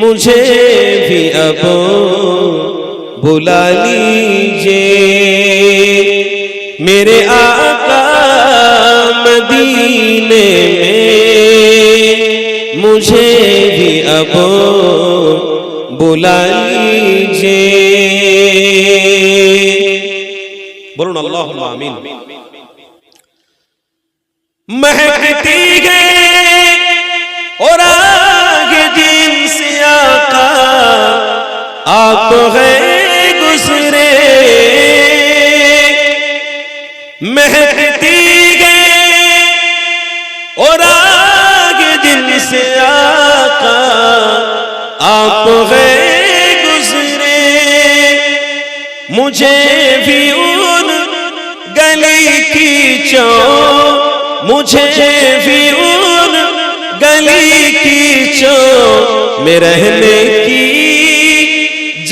مجھے بھی اب بلا لیجئے میرے آقا مدینے میں مجھے بھی اب بلا لیجئے بولون اللہم آمین مہکتی گئے آپ گئے گزرے۔ مہکتی گئے اور آگے جن سے آقا۔ آپ گئے گزرے۔ مجھے بھی ان گلی کی چو مجھے بھی ان گلی کی چو میں رہنے کی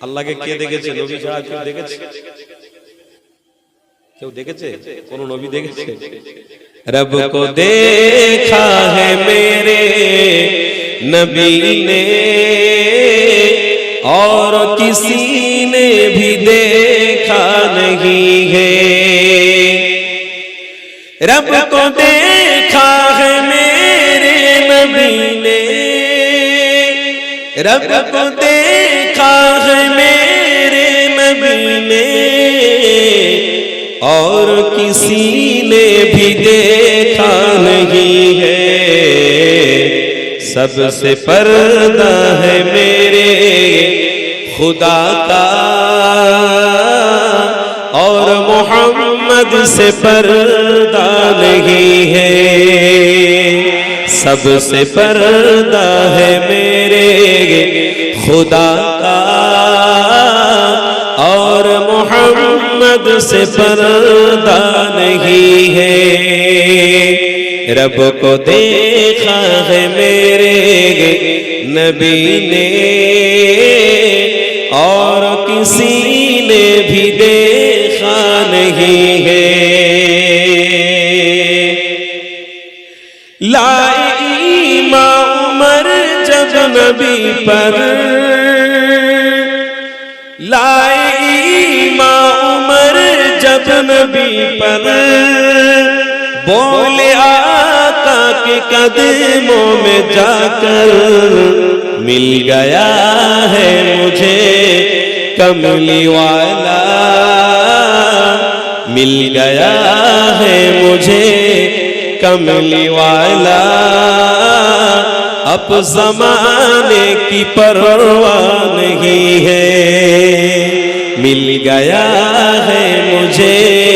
আল্লাহকে কে দেখেছে নবী সাহেব দেখেছে কেউ দেখেছে কোন নবী দেখেছে رب کو دیکھا ہے میرے نبی نے اور کسی نے بھی دیکھا نہیں ہے رب کو دیکھا ہے میرے نبی نے رب کو دیکھا ہے میرے نبی نے اور کسی نے بھی دیکھا نہیں ہے۔ سب سے پردہ ہے میرے خدا کا۔ اور محمد سے پردہ نہیں ہے۔ سب سے پردہ ہے میرے خدا محمد سے پردہ نہیں ہے۔ رب کو دیکھا ہے میرے نبی نے، اور کسی نے بھی دیکھا نہیں ہے۔ لائے ایمان عمر جب نبی پر لائے نبی پر بولے آقا کے قدموں میں جا کر مل گیا ہے مجھے کملی والا۔ مل گیا ہے مجھے کملی والا۔ اب زمانے کی پرواہ نہیں ہے۔ مل گیا ہے مجھے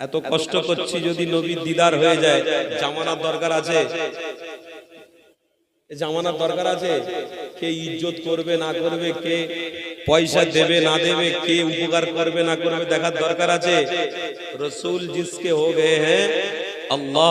এত কষ্ট করছি যদি নবীর দিদার হয়ে যায়, জামানার দরকার আছে? জামানার দরকার আছে? কে ইজ্জত করবে, না করবে, কে পয়সা দেবে, না দেবে, কে উপকার করবে, না করবে, দেখার দরকার আছে? রসুল জিসকে হো হ্যাঁ? আল্লাহ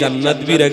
জান্নাত ভি রাখ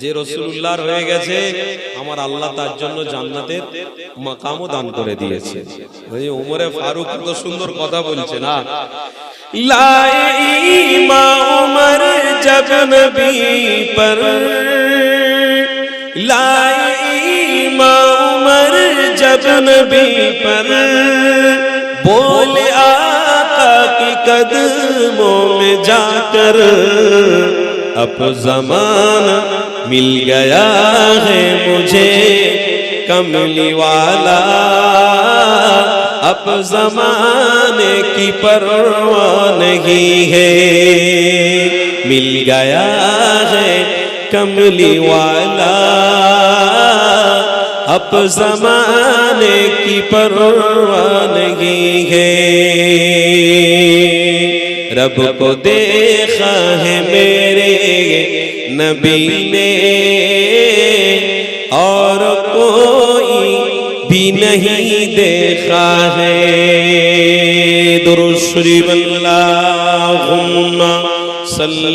যে রসুল্লাহ রয়ে গেছে, আমার আল্লাহ তার জন্য জান্নাতের মাকামও দান করে দিয়েছে। উমরে ফারুক তো সুন্দর কথা বলছে না। উমর জব নবী পর। উমর জব নবী পর। বো قدموں میں جا کر اب زمانہ مل گیا ہے مجھے، کملی والا۔ اب زمانے کی پروانگی نہیں ہے۔ مل گیا ہے کملی والا۔ اب زمانے کی پرواہ نہیں ہے۔ کو دیکھا ہے میرے نبی نے، اور کوئی بھی نہیں دیکھا ہے۔ درست اللہ صلی